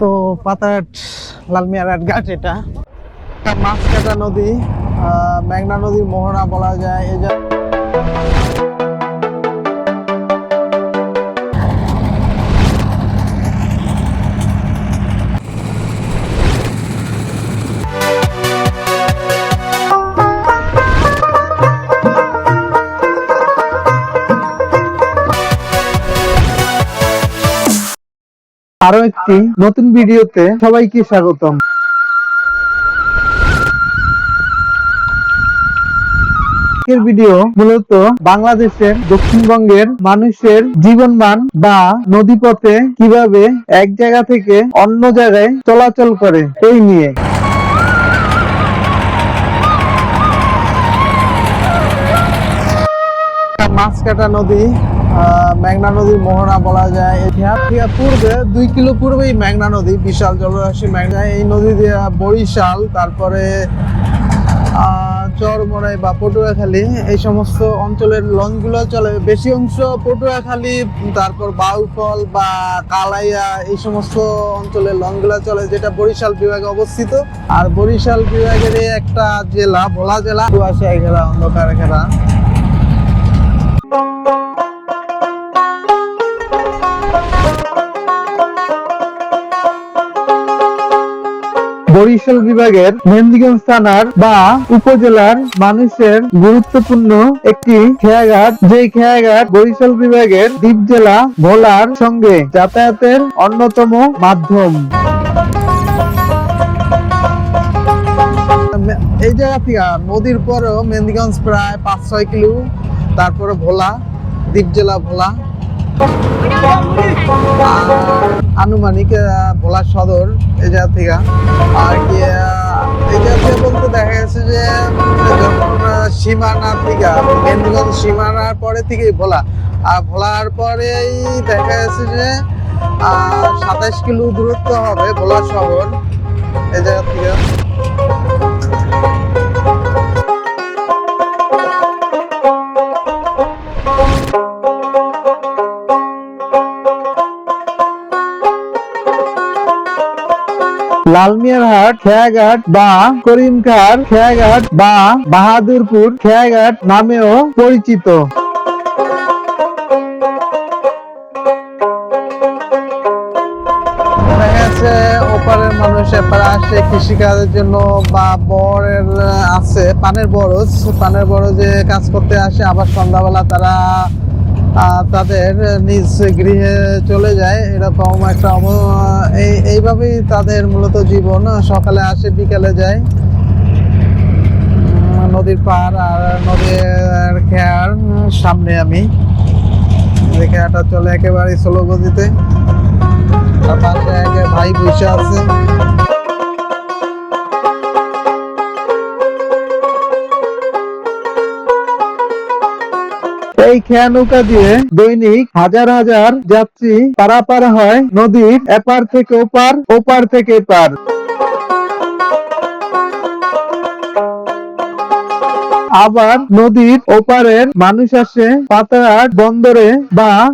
তো পাতাহাট লালমিয়ার ঘাট এটা। মাছ কাটা নদী মেঘনা নদীর মোহনা বলা যায় এই আরও একটি নতুন ভিডিওতে সবাইকে স্বাগতম। আজকের ভিডিও মূলত বাংলাদেশের দক্ষিণবঙ্গের মানুষের জীবনমান বা নদীপথে কীভাবে এক জায়গা থেকে অন্য জায়গায় চলাচল করে, এই নিয়ে। মাছ কাটা নদী মেঘনা নদীর মোহনা বলা যায়। থেকে পূর্বে, দুই কিলো পূর্বেই মেঘনা নদী, বিশাল জলরাশি মেঘনা এই নদী দিয়ে বরিশাল, তারপরে চরমরাই বা পটুয়াখালী, এই সমস্ত অঞ্চলের লঞ্চগুলো চলে। বেশি অংশ পটুয়াখালী, তারপর বাউফল বা কালাইয়া, এই সমস্ত অঞ্চলের লঞ্চগুলো চলে, যেটা বরিশাল বিভাগে অবস্থিত। আর বরিশাল বিভাগের একটা জেলা, ভোলা জেলা। কুয়াশায় ঘেরা, অন্ধকার ঘেরা। বরিশাল বিভাগের মেহেন্দিগঞ্জ থানার বা উপজেলার মানুষের গুরুত্বপূর্ণ একটি খেয়াঘাট। যে খেয়াঘাট বরিশাল বিভাগের দ্বীপ জেলা ভোলার সঙ্গে যাতায়াতের অন্যতম মাধ্যম। এই জায়গা থেকে নদীর পরেও মেহেন্দিগঞ্জ প্রায় পাঁচ ছয় কিলো, তারপরে ভোলা, দ্বীপ জেলা ভোলা। আনুমানিক ভোলা সদর এই জায়গা আর এই জায়গা বলতে দেখা গেছে যে সীমানা থেকে মেহেন্দিগঞ্জ সীমানার পরে থেকেই ভোলা। আর ভোলার পরেই দেখা গেছে যে সাতাশ কিলো দূরত্ব হবে ভোলা শহর। এই জায়গা থেকে। লালমিয়ারহাট খেয়াঘাট বা করিমখার খেয়াঘাট বা বাহাদুরপুর, খেয়াঘাট নামেও পরিচিত। ওপারের মানুষ এপারে আসে কৃষিকাজের জন্য বা বরের আছে পানের বরজ। পানের বরজে কাজ করতে আসে, আবার সন্ধ্যাবেলা তারা তাদের নিজ গৃহে চলে যায়। এরকম একটা এই এইভাবেই তাদের মূলত জীবন। সকালে আসে, বিকালে যায়। নদীর পাড় আর নদীর খেয়ার, সামনে আমি। খেয়াটা চলে একেবারে স্লো গতিতে। তার পাশে এক ভাই বসে আছে। এই খেয়া নৌকা দিয়ে দৈনিক হাজার হাজার যাত্রী পারাপার হয় নদীর এপার থেকে ওপার ওপার থেকে এপার। আবার নদীর ওপারের মানুষ আসে পাতার বন্দরে বা